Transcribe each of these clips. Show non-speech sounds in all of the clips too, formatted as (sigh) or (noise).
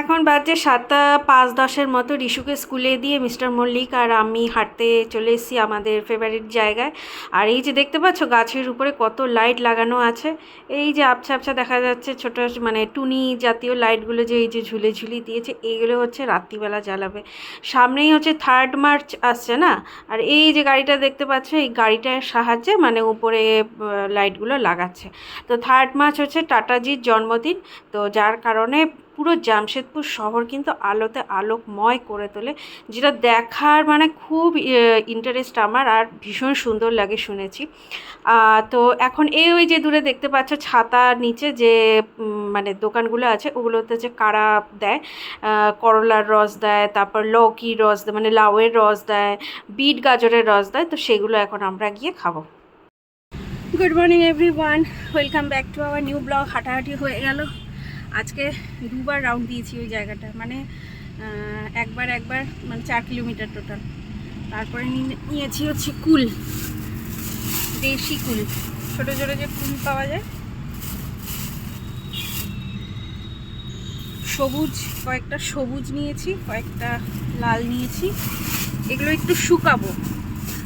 এখন বাজে সাতটা পাঁচ দশের মতো রিশুকে স্কুলে দিয়ে মিস্টার মল্লিক আর আমি হাঁটতে চলে এসেছি আমাদের ফেভারিট জায়গায়। আর এই যে দেখতে পাচ্ছ গাছের উপরে কত লাইট লাগানো আছে। এই যে আবছা আবছা দেখা যাচ্ছে ছোট মানে টুনি জাতীয় লাইটগুলো যে এই যে ঝুলে ঝুলি দিয়েছে, এইগুলো হচ্ছে রাত্রিবেলা জ্বালাবে। সামনেই হচ্ছে থার্ড মার্চ আসছে না? আর এই যে গাড়িটা দেখতে পাচ্ছ, এই গাড়িটার সাহায্যে মানে উপরে লাইটগুলো লাগাচ্ছে। তো থার্ড মার্চ হচ্ছে টাটাজির জন্মদিন। তো যার কারণে পুরো জামশেদপুর শহর কিন্তু আলোতে আলোকময় করে তোলে, যেটা দেখার মানে খুব ইন্টারেস্ট আমার আর ভীষণ সুন্দর লাগে শুনেছি। তো এখন এই ওই যে দূরে দেখতে পাচ্ছ ছাতার নিচে যে মানে দোকানগুলো আছে, ওগুলোতে যে কারা দেয় করলার রস দেয়, তারপর লৌকির রস দেয় মানে লাউয়ের রস দেয়, বিট গাজরের রস দেয়, তো সেগুলো এখন আমরা গিয়ে খাব। Good morning everyone welcome back to our new blog হাঁটাহাঁটি হয়ে গেল। আজকে দুবার রাউন্ড দিয়েছি ওই জায়গাটা। মানে একবার একবার মানে চার কিলোমিটার টোটাল তারপরে নিয়ে- নিয়েছি হচ্ছে কুল। দেশি কুল। ছোটো ছোটো যে কুল পাওয়া যায়। সবুজ, কয়েকটা সবুজ নিয়েছি, কয়েকটা লাল নিয়েছি। এগুলো একটু শুকাবো।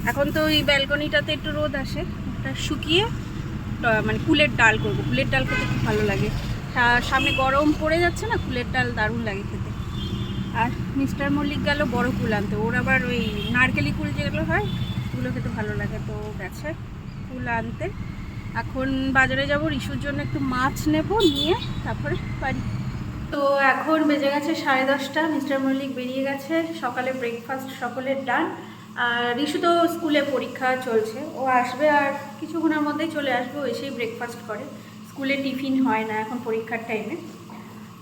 এখন তো ওই ব্যালকনিটাতে একটু রোদ আসে। ওটা শুকিয়ে মানে কুলের ডাল করব। কুলের ডাল করতে খুব ভালো লাগে। সামনে গরম পড়ে যাচ্ছে না, কুলের ডাল দারুণ লাগে খেতে। আর মিস্টার মল্লিক গেল বড় কুল আনতে। ওর আবার ওই নারকেলি কুল যেগুলো হয়, ওগুলো খেতে ভালো লাগে। তো গেছে কুল আনতে। এখন বাজারে যাব রিশুর জন্য একটু মাছ নেব, নিয়ে তারপরে বাড়ি। তো এখন বেজে গেছে সাড়ে দশটা, মিস্টার মল্লিক বেরিয়ে গেছে। সকালে ব্রেকফাস্ট সকলের ডান আর রিশু তো স্কুলে পরীক্ষা চলছে। ও আসবে আর কিছুক্ষণের মধ্যেই চলে আসবে, ও এসেই ব্রেকফাস্ট করে। স্কুলে টিফিন হয় না এখন পরীক্ষার টাইমে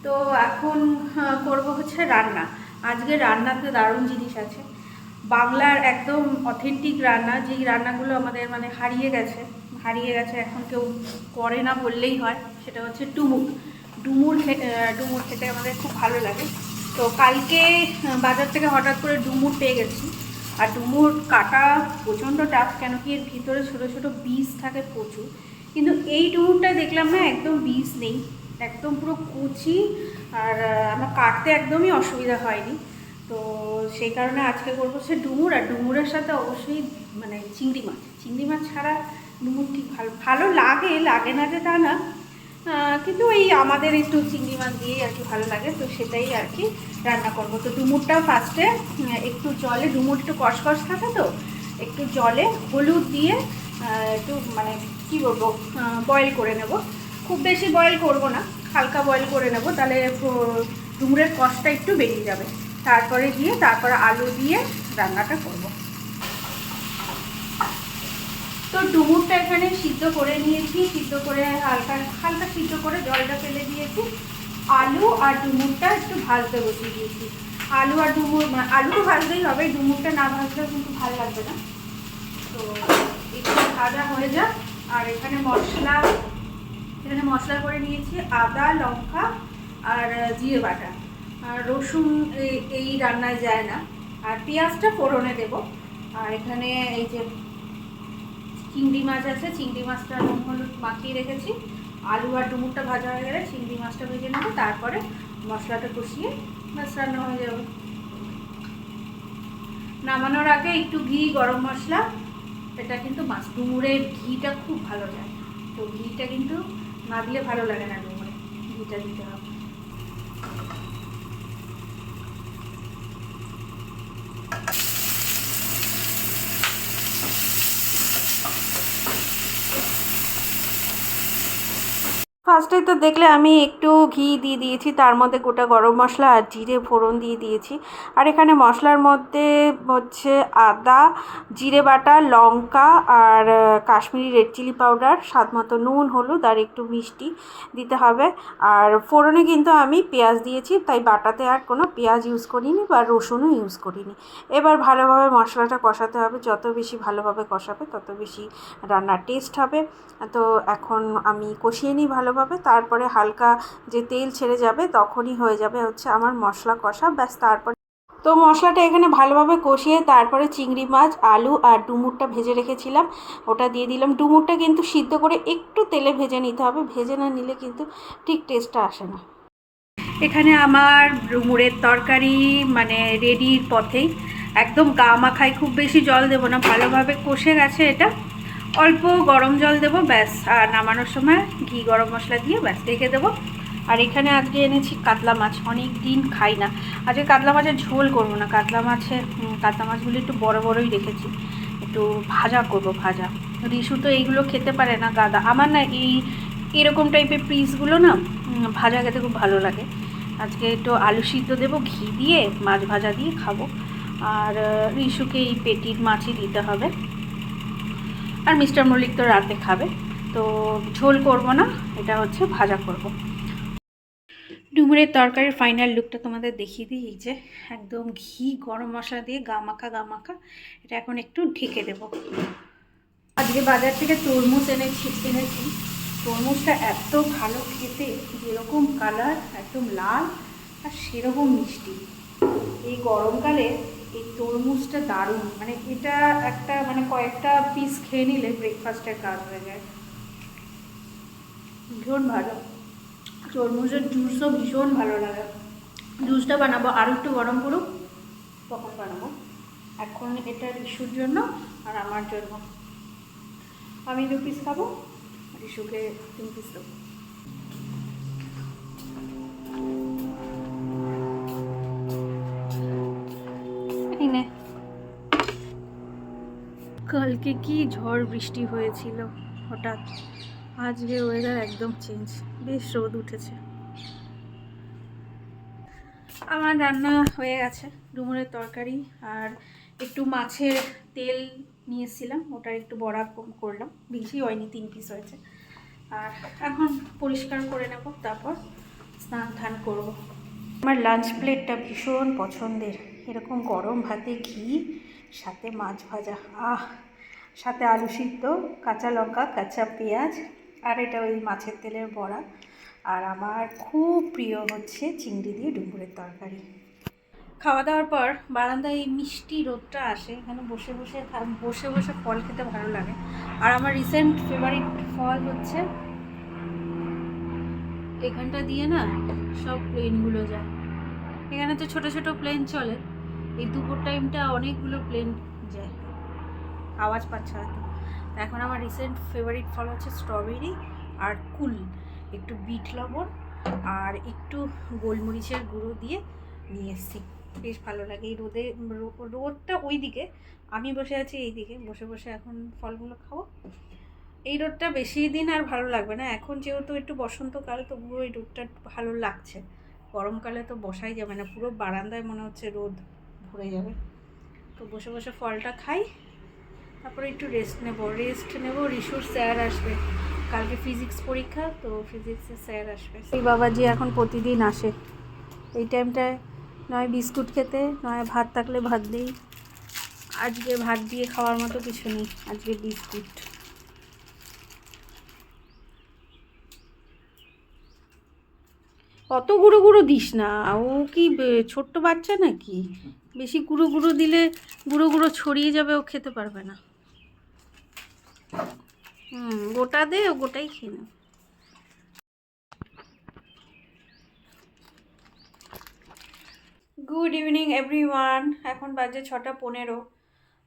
তো এখন করব হচ্ছে রান্না। আজকে রান্নাতে দারুণ জিনিস আছে। বাংলার একদম অথেন্টিক রান্না, যেই রান্নাগুলো আমাদের মানে হারিয়ে গেছে হারিয়ে গেছে এখন কেউ করে না বললেই হয়, সেটা হচ্ছে ডুমুর। ডুমুর ডুমুর খেতে আমাদের খুব ভালো লাগে। তো কালকে বাজার থেকে হঠাৎ করে ডুমুর পেয়ে গেছি। আর ডুমুর কাটা প্রচণ্ড টাফ কেন কি এর ভিতরে ছোটো ছোটো বীজ থাকে প্রচুর। কিন্তু এই ডুমুরটা দেখলাম না, একদম বীজ নেই, একদম পুরো কুচি, আর আমার কাটতে একদমই অসুবিধা হয়নি। তো সেই কারণে আজকে করব সে ডুমুর, আর ডুমুরের সাথে অবশ্যই মানে চিংড়ি মাছ। চিংড়ি মাছ ছাড়া ডুমুর ঠিক ভালো ভালো লাগে লাগে না যে তা না কিন্তু এই আমাদের একটু চিংড়ি মাছ দিয়েই আর কি ভালো লাগে, তো সেটাই আর কি রান্না করব। তো ডুমুরটা ফার্স্টে একটু জলে, ডুমুর একটু কষকষ থাকে তো, একটু জলে হলুদ দিয়ে একটু মানে কি বলব বয়েল করে নেব। খুব বেশি বয়েল করব না, হালকা বয়েল করে নেব, তাহলে ডুমুরের কষটা একটু বেরিয়ে যাবে। তারপরে দিয়ে তারপরে আলু দিয়ে রান্নাটা করব। তো ডুমুরটা এখানে সিদ্ধ করে নিয়েছি, সিদ্ধ করে হালকা হালকা সিদ্ধ করে জলটা ফেলে দিয়েছি। আলু আর ডুমুরটা একটু ভাজতে বসিয়ে দিয়েছি। আলু আর ডুমুর মানে আলু তো ভাজতেই হবে, ডুমুরটা না ভাজলেও কিন্তু ভালো লাগবে না। তো একটু ভাজা হয়ে যাক। আর এখানে মশলা এখানে মশলা করে নিয়েছি আদা, লঙ্কা আর জিরে বাটা। আর রসুন এই রান্নায় যায় না। আর পেঁয়াজটা ফোড়নে দেব। আর এখানে এই যে চিংড়ি মাছ আছে, চিংড়ি মাছটা নুন হলুদ মাখিয়ে রেখেছি। আলু আর ডুমুরটা ভাজা হয়ে গেলে চিংড়ি মাছটা ভেজে নেব। তারপরে মশলাটা কষিয়ে মাছ রান্না হয়ে যাবে। নামানোর আগে একটু ঘি, গরম মশলা এটা কিন্তু মাছ ডুমুরের ঘিটা খুব ভালো যায় তো ঘিটা কিন্তু না দিলে ভালো লাগে না ডুমুরে। ঘিটা দিতে হবে। ফার্স্টে তো দেখলে আমি একটু ঘি দিয়ে দিয়েছি, তার মধ্যে গোটা গরম মশলা আর জিরে ফোড়ন দিয়ে দিয়েছি। আর এখানে মশলার মধ্যে হচ্ছে আদা, জিরে বাটা, লঙ্কা আর কাশ্মীরি রেড চিলি পাউডার, স্বাদ মতো নুন, হলুদ আর একটু মিষ্টি দিতে হবে। আর ফোড়নে কিন্তু আমি পেঁয়াজ দিয়েছি, তাই বাটাতে আর কোনো পেঁয়াজ ইউজ করিনি বা রসুনও ইউজ করিনি। এবার ভালোভাবে মশলাটা কষাতে হবে, যত বেশি ভালোভাবে কষাবে তত বেশি রান্নার টেস্ট হবে। তো এখন আমি কষিয়ে নিই ভালোভাবে। তারপরে হালকা যে তেল ছেড়ে যাবে তখনই হয়ে যাবে হচ্ছে আমার মশলা কষা। ব্যাস, তারপরে তো মশলাটা এখানে ভালোভাবে কষিয়ে তারপরে চিংড়ি মাছ, আলু আর ডুমুরটা ভেজে রেখেছিলাম। ওটা দিয়ে দিলাম। ডুমুরটা কিন্তু সিদ্ধ করে একটু তেলে ভেজে নিতে হবে। ভেজে না নিলে কিন্তু ঠিক টেস্টটা আসে না। এখানে আমার ডুমুরের তরকারি মানে রেডির পথেই। একদম গা মাখায় খুব বেশি জল দেবো না। ভালোভাবে কষে গেছে এটা। অল্প গরম জল দেবো ব্যাস। আর নামানোর সময় ঘি গরম মশলা দিয়ে ব্যাস রেখে দেবো। আর এখানে আজকে এনেছি কাতলা মাছ অনেক দিন খাই না। আজকে কাতলা মাছের ঝোল করব না। কাতলা উম, কাতলা মাছগুলো একটু বড় বড়ই রেখেছি। একটু ভাজা করব ভাজা। রিশু তো এইগুলো খেতে পারে না গাদা। আমার না এই এরকম টাইপের পিসগুলো না ভাজা খেতে খুব ভালো লাগে। আজকে একটু আলু সিদ্ধ দেবো ঘি দিয়ে মাছ ভাজা দিয়ে খাব। আর রিশুকে এই পেটির মাছই দিতে হবে। আর মিস্টার মল্লিক তো রাতে খাবে, তো ঝোল করব না, এটা হচ্ছে ভাজা করব। ডুমুরের তরকারির ফাইনাল লুকটা তোমাদের দেখিয়ে দিই, এই যে একদম ঘি, গরম মশলা দিয়ে গামাখা গামাখা, এটা এখন একটু ঢেকে দেব। আজকে বাজার থেকে তরমুজ এনেছি এনেছি। তরমুজটা এত ভালো খেতে, যেরকম কালার একদম লাল আর সেরকম মিষ্টি। এই গরমকালে এই তরমুজটা দারুণ। মানে এটা একটা মানে কয়েকটা পিস খেয়ে নিলে ব্রেকফাস্টের কাজ হয়ে যায়। ভীষণ ভালো। তরমুজের জুসও ভীষণ ভালো লাগে। জুসটা বানাবো, আর একটু গরম করুক, তখন বানাবো। এখন এটা রিশুর জন্য আর আমার জন্য। আমি দু পিস খাব রিশুকে তিন পিস দেবো। কালকে কি ঝড় বৃষ্টি হয়েছিল? হঠাৎ। আজকে ওয়েদার একদম চেঞ্জ বেশ রোদ উঠেছে। আমার রান্না হয়ে গেছে। ডুমুরের তরকারি আর একটু মাছের তেল নিয়ে এসেছিলাম ওটার একটু বড়া কম- করলাম। বেশি হয়নি, তিন পিস হয়েছে। আর এখন পরিষ্কার করে নেব। তারপর স্নান ধান করব। আমার লাঞ্চ প্লেটটা ভীষণ পছন্দের। এরকম গরম ভাতে ঘি সাথে মাছ ভাজা, আহ, সাথে আলু সিদ্ধ, কাঁচা লঙ্কা, কাঁচা পেঁয়াজ, আর এটা ওই মাছের তেলের বড়া। আর আমার খুব প্রিয় হচ্ছে চিংড়ি দিয়ে ডুমুরের তরকারি। খাওয়া দাওয়ার পর বারান্দায় এই মিষ্টি রোদটা আসে, এখানে বসে বসে বসে বসে ফল খেতে ভালো লাগে। আর আমার রিসেন্ট ফেভারিট ফল হচ্ছে, এখানটা দিয়ে না সব প্লেনগুলো যায়। এখানে তো ছোট ছোট প্লেন চলে এই দুপুর টাইমটা অনেকগুলো প্লেন যায়। আওয়াজ পাচ্ছে হয়তো। এখন আমার রিসেন্ট ফেভারিট ফল হচ্ছে স্ট্রবেরি আর কুল। একটু বিট লবণ আর একটু গোলমরিচের গুঁড়ো দিয়ে নিয়ে এসেছি। বেশ ভালো লাগে এই রোদে রোদটা ওই দিকে আমি বসে আছি এই দিকে বসে বসে এখন ফলগুলো খাব। এই রোদটা বেশি দিন আর ভালো লাগবে না। এখন যেহেতু একটু বসন্তকাল, তবুও এই রোদটা ভালো লাগছে। গরমকালে তো বসাই যাবে না। পুরো বারান্দায় মনে হচ্ছে রোদ। ভরে যাবে। তো বসে বসে ফলটা খাই, তারপরে একটু রেস্ট নেব। রেস্ট নেব রিসুর স্যার আসবে। কালকে ফিজিক্স পরীক্ষা, তো ফিজিক্সের স্যার আসবে। সেই বাবাজি এখন প্রতিদিন আসে। এই টাইমটায় নয় বিস্কুট খেতে, নয় ভাত থাকলে ভাত দিই। আজকে ভাত দিয়ে খাওয়ার মতো কিছু নেই, আজকে বিস্কুট। অত গুঁড়ো গুঁড়ো দিস না, ও কি ছোট্ট বাচ্চা নাকি? বেশি গুঁড়ো গুঁড়ো দিলে গুঁড়ো গুঁড়ো ছড়িয়ে যাবে, ও খেতে পারবে না। হুম, গোটা দে, ও গোটাই খেয়ে নেবে গুড ইভিনিং এভরিওয়ান এখন বাজে ছটা পনেরো।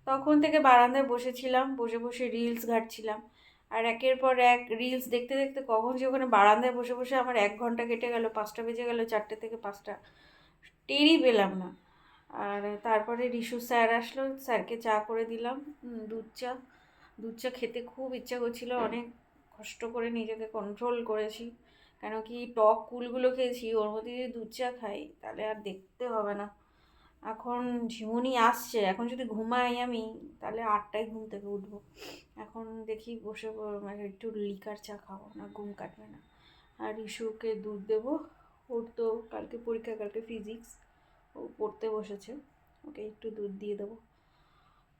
তখন থেকে বারান্দায় বসেছিলাম, বসে বসে রিলস ঘাটছিলাম। আর একের পর এক রিলস দেখতে দেখতে কখন যে ওখানে বারান্দায় বসে বসে আমার এক ঘণ্টা কেটে গেল, পাঁচটা বেজে গেল, চারটে থেকে পাঁচটা। টেরই পেলাম না। আর তারপরে রিশু স্যার আসলো, স্যারকে চা করে দিলাম দুধ চা। দুধ চা খেতে খুব ইচ্ছা করছিল, অনেক কষ্ট করে নিজেকে কন্ট্রোল করেছি। কেন কি টক কুলগুলো খেয়েছি, ওর মধ্যে যদি দুধ চা খাই, তাহলে আর দেখতে হবে না। এখন ঝিমুনি আসছে, এখন যদি ঘুমাই আমি, তাহলে আটটায় ঘুম থেকে উঠবো। এখন দেখি বসে মানে একটু লিকার চা খাব, না ঘুম কাটবে না। আর ইস্যুকে দুধ দেবো, ওর তো কালকে পরীক্ষা, কালকে ফিজিক্স ও পড়তে বসেছে। ওকে একটু দুধ দিয়ে দেবো।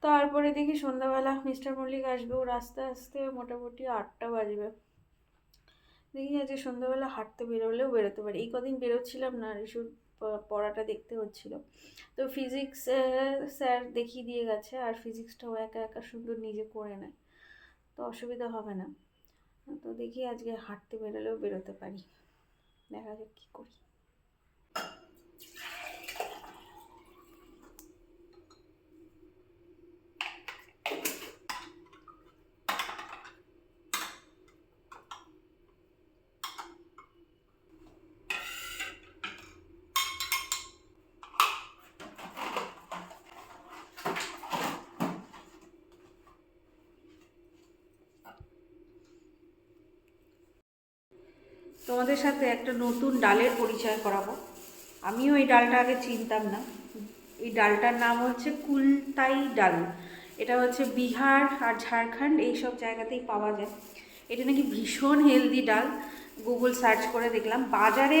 তারপরে দেখি সন্ধ্যাবেলা মিস্টার মল্লিক আসবে। ওর আস্তে আস্তে মোটামুটি আটটা বাজবে। দেখি আজকে সন্ধ্যাবেলা হাঁটতে বেরোলেও বেরোতে পারি। এই কদিন বেরোচ্ছিলাম না রিসুর প- পড়াটা দেখতে হচ্ছিল। তো ফিজিক্স স্যার দেখিয়ে দিয়ে গেছে, আর ফিজিক্সটাও একা একা সুন্দর নিজে করে নেয়। তো অসুবিধা হবে না। তো দেখি আজকে হাঁটতে বেরোলেও বেরোতে পারি। দেখা যাক কী করি। তোমাদের সাথে একটা নতুন ডালের পরিচয় করাবো। আমিও এই ডালটা আগে চিনতাম না। এই ডালটার নাম হচ্ছে কুলতাই ডাল। এটা হচ্ছে বিহার আর ঝাড়খণ্ড এইসব জায়গাতেই পাওয়া যায়। এটা নাকি ভীষণ হেলদি ডাল। গুগল সার্চ করে দেখলাম। বাজারে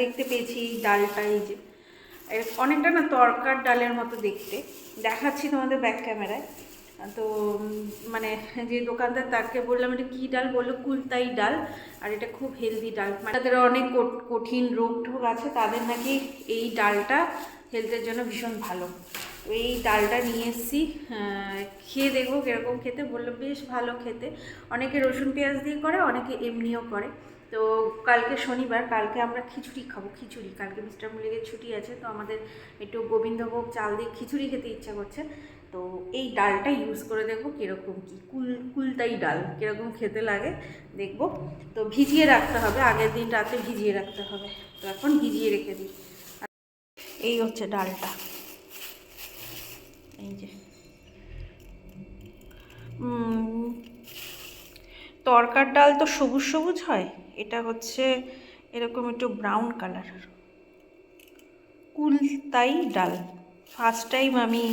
দেখতে পেয়েছি এই ডালটা এই যে। অনেকটা না তরকার ডালের মতো দেখতে। দেখাচ্ছি তোমাদের ব্যাক ক্যামেরায় তো মানে যে দোকানদার তাকে বললাম, এটা কী ডাল? বলল, কুলতাই ডাল। আর এটা খুব হেলদি ডাল। মানে তাদের অনেক কঠিন রোগ টোগ আছে, তাদের নাকি এই ডালটা হেলথের জন্য ভীষণ ভালো। এই ডালটা নিয়ে এসেছি খেয়ে দেখব কীরকম খেতে। বলল, বেশ ভালো খেতে। অনেকে রসুন পেঁয়াজ দিয়ে করে, অনেকে এমনিও করে। তো কালকে শনিবার, কালকে আমরা খিচুড়ি খাব, খিচুড়ি। কালকে মিস্টার মল্লিকের ছুটি আছে, তো আমাদের একটু গোবিন্দভোগ চাল দিয়ে খিচুড়ি খেতে ইচ্ছা করছে। তো এই ডালটা ইউজ করে দেখব কীরকম কী। কুল, কুলতাই ডাল, কীরকম খেতে লাগে দেখব। তো ভিজিয়ে রাখতে হবে, আগের দিন রাতে ভিজিয়ে রাখতে হবে। তো এখন ভিজিয়ে রেখে দিই। এই হচ্ছে ডালটা। এই যে। তরকার ডাল তো সবুজ সবুজ হয়, এটা হচ্ছে এরকম একটু ব্রাউন কালার কুলতাই ডাল। ফার্স্ট টাইম আমি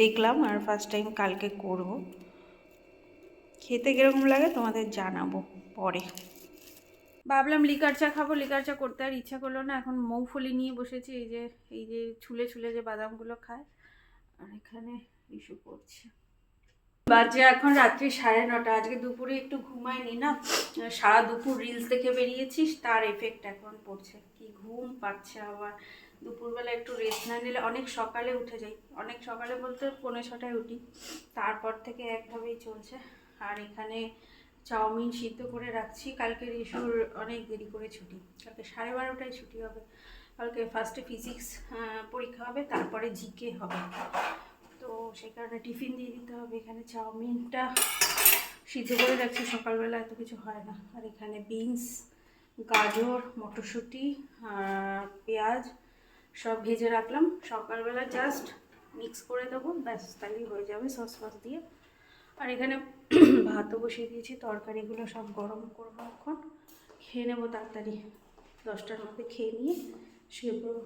দেখলাম আর ফার্স্ট টাইম কালকে করব। খেতে কীরকম লাগে তোমাদের জানাব পরে। ভাবলাম লিকার চা খাব, লিকার চা করতে আর ইচ্ছা করল না। এখন মৌফলি নিয়ে বসেছি, এই যে এই যে ছুলে ছুলে যে বাদামগুলো খায়, আর এখানে ইস্যু করছে। বাজে এখন রাত্রি সাড়ে নটা, আজকে দুপুরে একটু ঘুমাইনি না, সারা দুপুর রিলস দেখে বেরিয়েছিস, তার এফেক্ট এখন পড়ছে। কি ঘুম পাচ্ছে আবার। দুপুরবেলা একটু রেস্ট না নিলে অনেক সকালে উঠে যাই। অনেক সকালে বলতে পৌনে ছটায় উঠি। তারপর থেকে একভাবেই চলছে। আর এখানে চাউমিন সিদ্ধ করে রাখছি। কালকে রিসুর অনেক দেরি করে ছুটি। কালকে সাড়ে বারোটায় ছুটি হবে। কালকে ফার্স্টে ফিজিক্স পরীক্ষা হবে, তারপরে জিকে হবে। তো সেই কারণে টিফিন দিয়ে দিতে হবে। এখানে চাউমিনটা সিদ্ধ করে রাখছি। সকালবেলা এত কিছু হয় না। আর এখানে বিনস গাজর, মটরশুঁটি আর পেঁয়াজ সব ভেজে রাখলাম। সকালবেলা জাস্ট মিক্স করে দেবো। ব্যাস তাহলেই হয়ে যাবে সস ফস দিয়ে। আর এখানে (clears throat) ভাতও বসিয়ে দিয়েছি, তরকারিগুলো সব গরম করব এখন। খেয়ে নেব তাড়াতাড়ি। দশটার মধ্যে খেয়ে নিয়ে শুয়ে পড়ব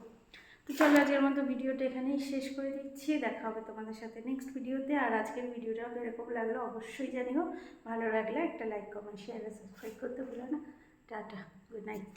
তো চলো, আজকের মতো ভিডিওটা এখানেই শেষ করে দিচ্ছি। দেখা হবে তোমাদের সাথে নেক্সট ভিডিওতে। আর আজকের ভিডিওটা এরকম লাগল, অবশ্যই জানিও। ভালো লাগলে একটা লাইক কমেন্ট শেয়ার সাবস্ক্রাইব করতে ভুলো না। Tata good night